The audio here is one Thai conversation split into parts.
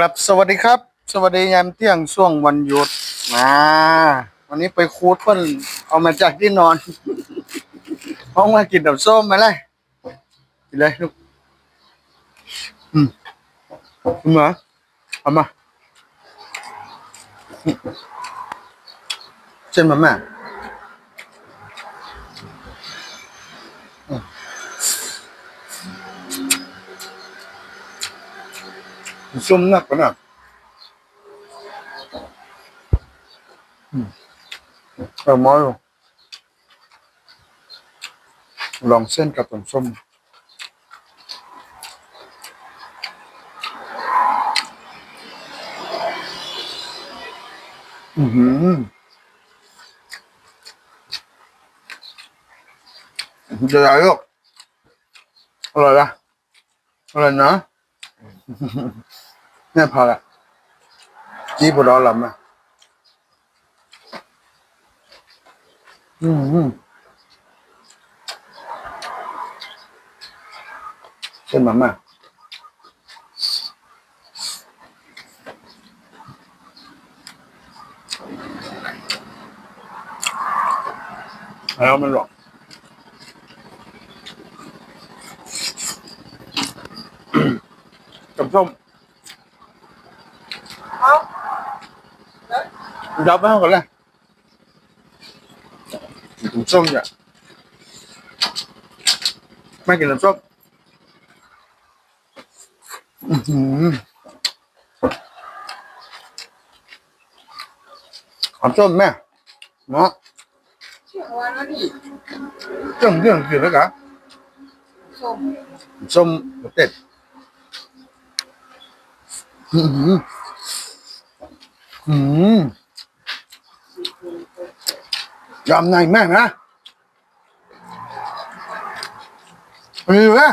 ครับสวัสดีครับ สวัสดียามเที่ยงช่วงวันหยุดมาวันนี้ไปคูดเพิ่นเอามาจากที่นอนห้องมากินดับส้มมาเลยกินเลยลูกอืมคุณหมอเอามาอืมเส้นมาม่าอืม ส้มนักกว่าน่ะเออมอยลองเส้นกับต้มส้มอือหือจะได้ลูกอร่อยปะอร่อยนะ เนี่ยพอละจีบร้อนลำนะอืมเส้นมาม่าแล้วมันหรอกกับส้ม ยับไปห้องก่อนเลยกับส้มเนี่ยไม่กินน้ำส้มอื้อหือน้ำส้มแม่เนาะเชื่อว่าแล้วนี่เรื่องเรื่องกินแล้วกะส้มส้มเต็ดอือหื อืมยำในแม่นะดีเวะย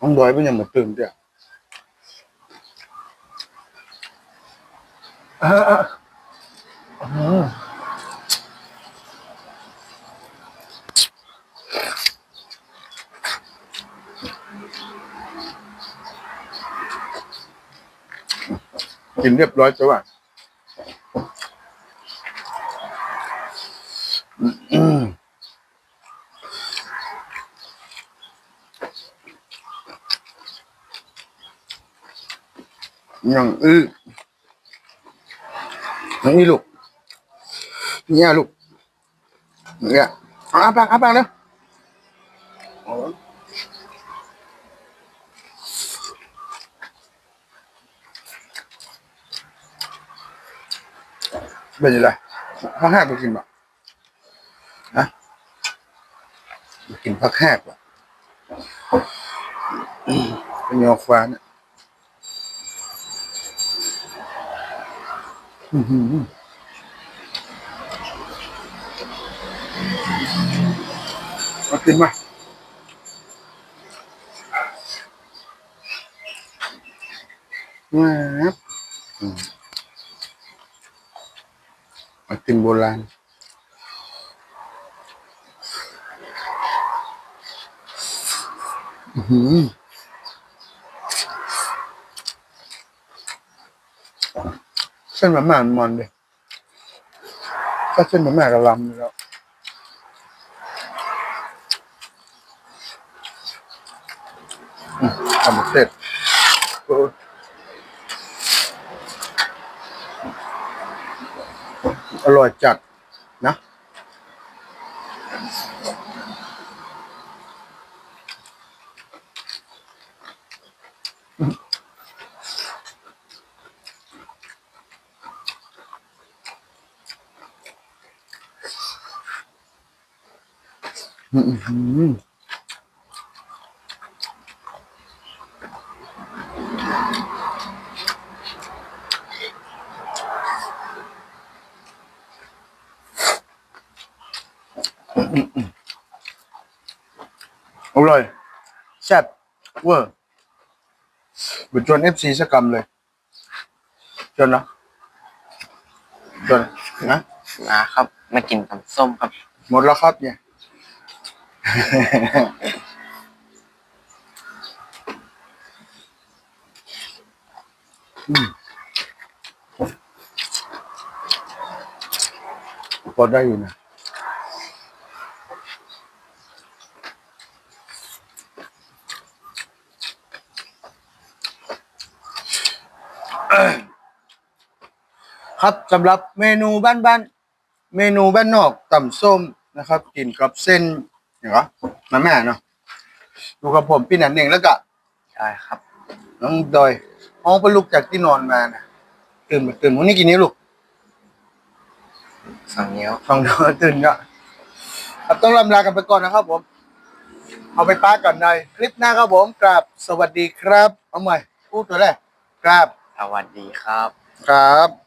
มังดอยเป็นยังหมดตื่นเตี้ยอ่า กินเรียบร้อยจ้ะว่ายังอื้อยังนี่ลูก เนี่ยลูกเนี่ยอ้าปากอ้าปากเร็วเป็นยังไงพักแห้กไปกินบ่ฮะกินพักแห้งบ่เป็นยอฟ้าเนี่ย อืม ไอติมโบราณอือหือเส้นมันมันมันเลยก็เส้นมันแม่กระลำแล้วอืม ทำเสร็จโอ้ยอร่อยจัดนะอืม อืมอร่อยแซ่บเวอร์บุจวนเอฟซีสักกำเลยจนนะตัวนะนะครับ มากินตำส้มครับ หมดแล้วครับเนี่ยอืมพอได้อยู่นะ ครับสำหรับเมนูบ้านๆเมนูบ้านนอกต่ำส้มนะครับ กินกับเส้นอย่างเหรอมาแม่เนาะดูกับผมพี่หนันเองแล้วก็ใช่ครับ น้องดอยห้องไปลุกจากที่นอนมานะตื่นมาตื่นวันนี้กี่นิ้วลูกสองนิ้วสองนิ้วตื่นก็ครับต้องลำลากันไปก่อนนะครับผม เอาไปป้าก่อนในคลิปหน้าครับผมกราบสวัสดีครับ เอาใหม่พูดตัวแรกกราบ สวัสดีครับ ครับ